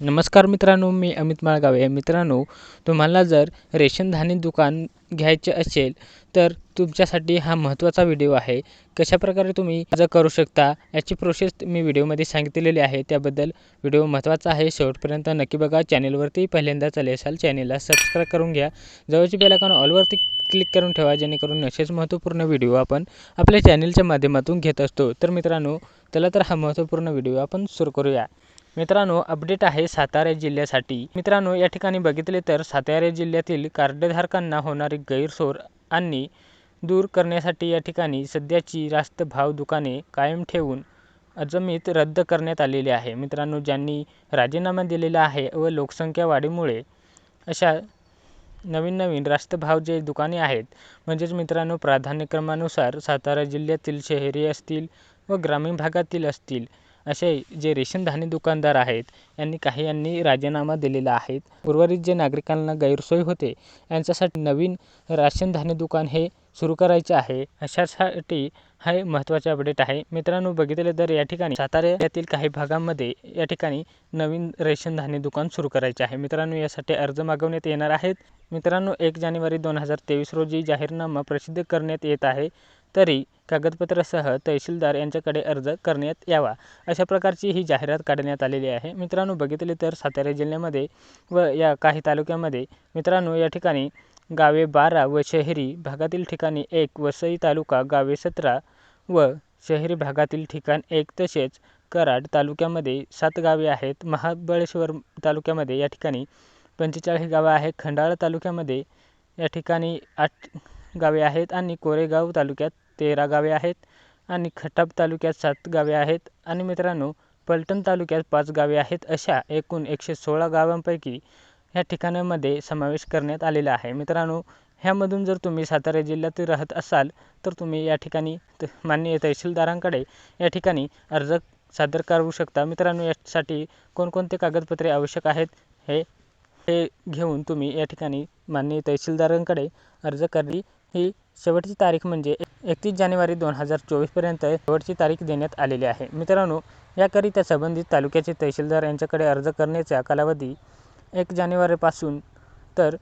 नमस्कार मित्रांनो मी अमित माळगावे मित्रांनो तुम्हाला जर रेशन धान्य दुकान घ्यायचे असेल तर तुमच्यासाठी हा महत्त्वाचा व्हिडिओ आहे. कशाप्रकारे तुम्ही अर्ज करू शकता याची प्रोसेस मी व्हिडिओमध्ये सांगितलेली आहे. त्याबद्दल व्हिडिओ महत्त्वाचा आहे. शेवटपर्यंत नक्की बघा. चॅनेलवरती पहिल्यांदा चालेल असाल चॅनेलला सबस्क्राईब करून घ्या. जवळची बेलायकॉन ऑलवरती क्लिक करून ठेवा जेणेकरून असेच महत्त्वपूर्ण व्हिडिओ आपण आपल्या चॅनेलच्या माध्यमातून घेत असतो. तर मित्रांनो चला तर हा महत्त्वपूर्ण व्हिडिओ आपण सुरू करूया. मित्रांनो अपडेट आहे सातारा जिल्ह्यासाठी. मित्रांनो या ठिकाणी बघितले तर सातारा जिल्ह्यातील कार्डधारकांना होणारी गैरसोय आणि दूर करण्यासाठी या ठिकाणी सध्याची रास्त भाव दुकाने कायम ठेवून अजमित रद्द करण्यात आलेली आहे. मित्रांनो ज्यांनी राजीनामा दिलेला आहे व लोकसंख्या वाढीमुळे अशा नवीन नवीन रास्त भाव जे दुकाने आहेत म्हणजेच मित्रांनो प्राधान्यक्रमानुसार सातारा जिल्ह्यातील शहरी असतील व ग्रामीण भागातील असतील असे जे रेशन दुकानदार आहेत यांनी काही यांनी राजीनामा दिलेला आहे. उर्वरित जे नागरिकांना गैरसोय होते यांच्यासाठी नवीन राशन दुकान हे सुरू करायचे आहे. अशासाठी हे महत्त्वाचे अपडेट आहे. मित्रांनो बघितले तर या ठिकाणी सातारा यातील काही भागांमध्ये या ठिकाणी नवीन रेशनधान्य दुकान सुरू करायचे आहे. मित्रांनो यासाठी अर्ज मागवण्यात येणार आहेत. मित्रांनो एक जानेवारी दोन हजार तेवीस रोजी जाहीरनामा प्रसिद्ध करण्यात येत आहे. तरी कागदपत्रासह तहसीलदार यांच्याकडे अर्ज करण्यात यावा. अशा प्रकारची ही जाहिरात काढण्यात आलेली आहे. मित्रांनो बघितले तर सातारा जिल्ह्यामध्ये व या काही तालुक्यामध्ये मित्रांनो या ठिकाणी गावे बारा व शहरी भागातील ठिकाणी एक वसई तालुका गावे सतरा व शहरी भागातील ठिकाण एक तसेच कराड तालुक्यामध्ये सात गावे आहेत. महाबळेश्वर तालुक्यामध्ये या ठिकाणी पंचेचाळीस गावं आहेत. खंडाळा तालुक्यामध्ये या ठिकाणी आठ गावे आहेत आणि कोरेगाव तालुक्यात तेरा गावे आहेत आणि खटाप तालुक्यात सात गावे आहेत. आणि मित्रांनो पलटण तालुक्यात पाच गावे आहेत अशा एकूण एकशे सोळा गावांपैकी ह्या ठिकाणामध्ये समावेश करण्यात आलेला आहे. मित्रांनो ह्यामधून जर तुम्ही सातारा जिल्ह्यात राहत असाल तर तुम्ही या ठिकाणी त मान्य तहसीलदारांकडे या ठिकाणी अर्ज सादर करू शकता. मित्रांनो यासाठी कोणकोणते कागदपत्रे आवश्यक आहेत हे हे घेऊन तुम्ही या ठिकाणी माननीय तहसीलदारांकडे अर्ज करणे ही शेवटची तारीख म्हणजे एकतीस जानेवारी दोन हजार चोवीसपर्यंत शेवटची तारीख देण्यात आलेली आहे. मित्रांनो याकरिता संबंधित तालुक्याचे तहसीलदार यांच्याकडे अर्ज करण्याचा कालावधी एक जानेवारीपासून तर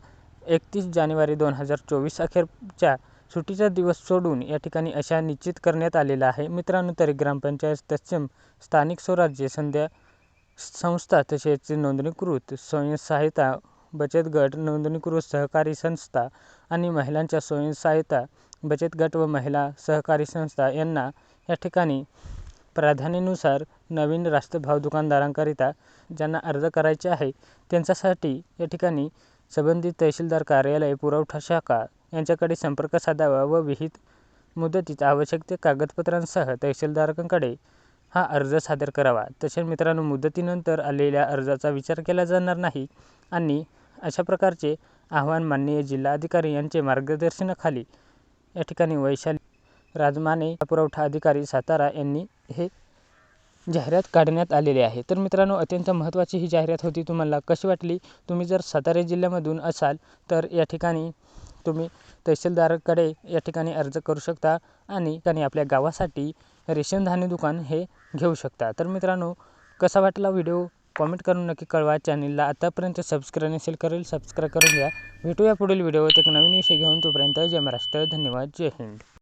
एकतीस जानेवारी दोन हजार चोवीस अखेरच्या सुट्टीचा दिवस सोडून या ठिकाणी अशा निश्चित करण्यात आलेला आहे. मित्रांनो तरी ग्रामपंचायत तत्सम स्थानिक स्वराज्य संध्या संस्था तसेच नोंदणीकृत स्वयंसहायता बचत गट नोंदणीकृत सहकारी संस्था आणि महिलांच्या स्वयंसहायता बचत गट व महिला सहकारी संस्था यांना या ठिकाणी प्राधान्यानुसार नवीन रास्तभाव दुकानदारांकरिता ज्यांना अर्ज करायचे आहे त्यांच्यासाठी या ठिकाणी संबंधित तहसीलदार कार्यालय पुरवठा शाखा यांच्याकडे संपर्क साधावा व विहित मुदतीत आवश्यक ते कागदपत्रांसह तहसीलदारांकडे हा अर्ज सादर करावा. तसेच मित्रांनो मुदतीनंतर आलेल्या अर्जाचा विचार केला जाणार नाही आणि अशा प्रकारचे आव्हान माननीय जिल्हाधिकारी यांचे मार्गदर्शनाखाली या ठिकाणी वैशाली राजमाने पुरवठा अधिकारी सातारा यांनी हे जाहिरात काढण्यात आलेली आहे. तर मित्रांनो अत्यंत महत्त्वाची ही जाहिरात होती. तुम्हाला कशी वाटली? तुम्ही जर सातारा जिल्ह्यामधून असाल तर या ठिकाणी तुम्ही तहसीलदाराकडे या ठिकाणी अर्ज करू शकता आणि ठिकाणी आपल्या गावासाठी रेशन धान्य दुकान हे घेऊ शकता. तर मित्रांनो कसा वाटला व्हिडिओ? कॉमेंट करून नक्की कळवा. चॅनलला आतापर्यंत सबस्क्राईब नसेल करेल सबस्क्राईब करून घ्या. भेटूया पुढील व्हिडिओत एक नवीन विषय घेऊन तोपर्यंत जय महाराष्ट्र. धन्यवाद. जय हिंद.